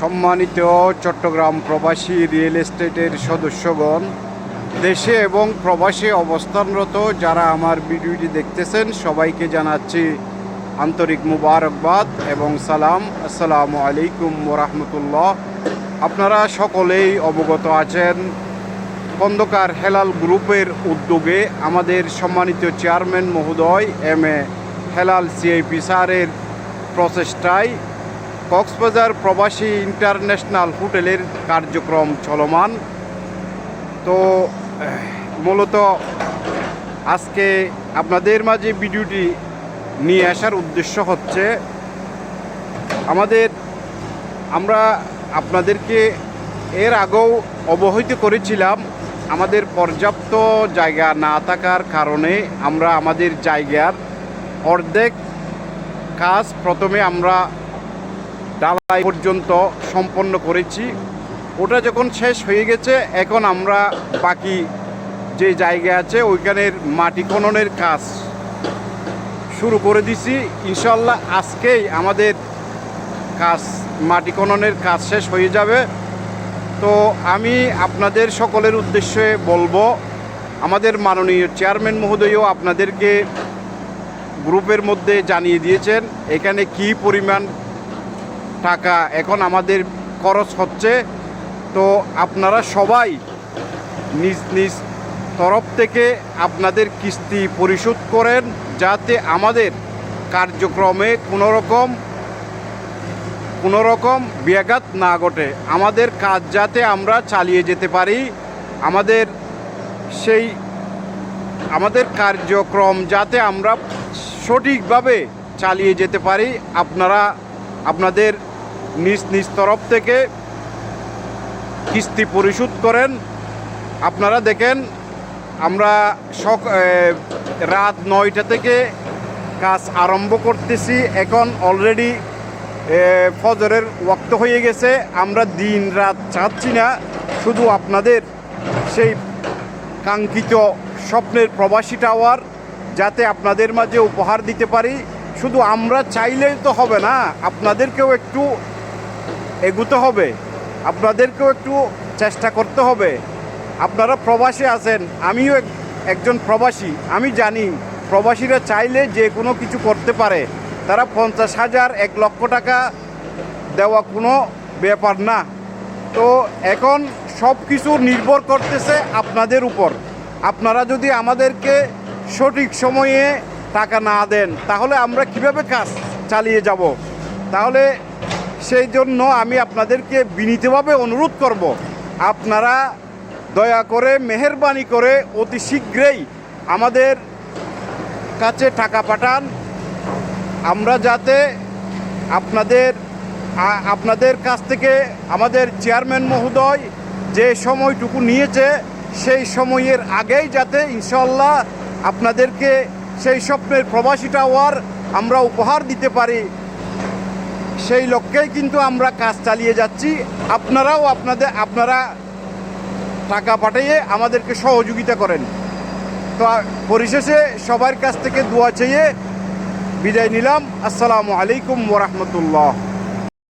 সম্মানিত চট্টগ্রাম প্রবাসী রিয়েল এস্টেটের সদস্যগণ, দেশে এবং প্রবাসে অবস্থানরত যারা আমার ভিডিওটি দেখতেছেন, সবাইকে জানাচ্ছি আন্তরিক মুবারকবাদ এবং সালাম। আসসালামু আলাইকুম ওরহমতুল্লাহ। আপনারা সকলেই অবগত আছেন খন্দকার হেলাল গ্রুপের উদ্যোগে আমাদের সম্মানিত চেয়ারম্যান মহোদয়, এম এ হেলাল সিআইপি স্যারের প্রচেষ্টায় কক্সবাজার প্রবাসী ইন্টারন্যাশনাল হোটেলের কার্যক্রম চলমান। তো, মূলত আজকে আপনাদের মাঝে ভিডিওটি নিয়ে আসার উদ্দেশ্য হচ্ছে, আমাদের, আমরা আপনাদেরকে এর আগেও অবহিত করেছিলাম, আমাদের পর্যাপ্ত জায়গা না থাকার কারণে আমরা আমাদের জায়গার অর্ধেক কাজ প্রথমে আমরা ডালাই পর্যন্ত সম্পন্ন করেছি। ওটা যখন শেষ হয়ে গেছে, এখন আমরা বাকি যে জায়গা আছে, ওইখানের মাটি খননের কাজ শুরু করে দিছি। ইনশাল্লাহ আজকেই আমাদের কাজ, মাটি খননের কাজ শেষ হয়ে যাবে। তো আমি আপনাদের সকলের উদ্দেশ্যে বলব, আমাদের মাননীয় চেয়ারম্যান মহোদয়ও আপনাদেরকে গ্রুপের মধ্যে জানিয়ে দিয়েছেন, এখানে কি পরিমাণ টাকা এখন আমাদের খরচ হচ্ছে। তো আপনারা সবাই নিজ নিজ তরফ থেকে আপনাদের কিস্তি পরিশোধ করেন যাতে আমাদের কার্যক্রমে কোনো রকম কোনো রকম ব্যাঘাত না ঘটে। আমাদের কাজ যাতে আমরা চালিয়ে যেতে পারি, আমাদের সেই, আমাদের কার্যক্রম যাতে আমরা সঠিকভাবে চালিয়ে যেতে পারি, আপনারা, আপনাদের নিজ নিজ তরফ থেকে কিস্তি পরিশোধ করেন। আপনারা দেখেন, আমরা সক রাত নয়টা থেকে কাজ আরম্ভ করতেছি। এখন অলরেডি ফজরের ওয়াক্ত হয়ে গেছে। আমরা দিন রাত চাচ্ছি না, শুধু আপনাদের সেই কাঙ্ক্ষিত স্বপ্নের প্রবাসী টাওয়ার যাতে আপনাদের মাঝে উপহার দিতে পারি। শুধু আমরা চাইলেই তো হবে না, আপনাদেরকেও একটু এগুতে হবে। আপনাদেরকেও একটু চেষ্টা করতে হবে। আপনারা প্রবাসী আছেন, আমিও এক- একজন প্রবাসী, আমি জানি প্রবাসীরা চাইলে যে কোনো কিছু করতে পারে। তারা পঞ্চাশ হাজার, এক লক্ষ টাকা দেওয়া কোনো ব্যাপার না। তো এখন সব কিছু নির্ভর করতেছে আপনাদের উপর। আপনারা যদি আমাদেরকে সঠিক সময়ে টাকা না দেন, তাহলে আমরা কীভাবে কাজ চালিয়ে যাব? তাহলে সেই জন্য আমি আপনাদেরকে বিনীতভাবে অনুরোধ করব, আপনারা দয়া করে, মেহরবানি করে অতি শীঘ্রই আমাদের কাছে টাকা পাঠান। আমরা যাতে আপনাদের আপনাদের কাছ থেকে আমাদের চেয়ারম্যান মহোদয় যে সময়টুকু নিয়েছে, সেই সময়ের আগেই যাতে ইনশাল্লাহ আপনাদেরকে সেই স্বপ্নের প্রবাসী টাওয়ার আমরা উপহার দিতে পারি। সেই লক্ষ্যেই কিন্তু আমরা কাজ চালিয়ে যাচ্ছি। আপনারাও আপনাদের, আপনারা টাকা পাঠিয়ে আমাদেরকে সহযোগিতা করেন। তো পরিশেষে সবার কাছ থেকে দোয়া চেয়ে বিদায় নিলাম। আসসালামু আলাইকুম ওরহমতুল্লাহ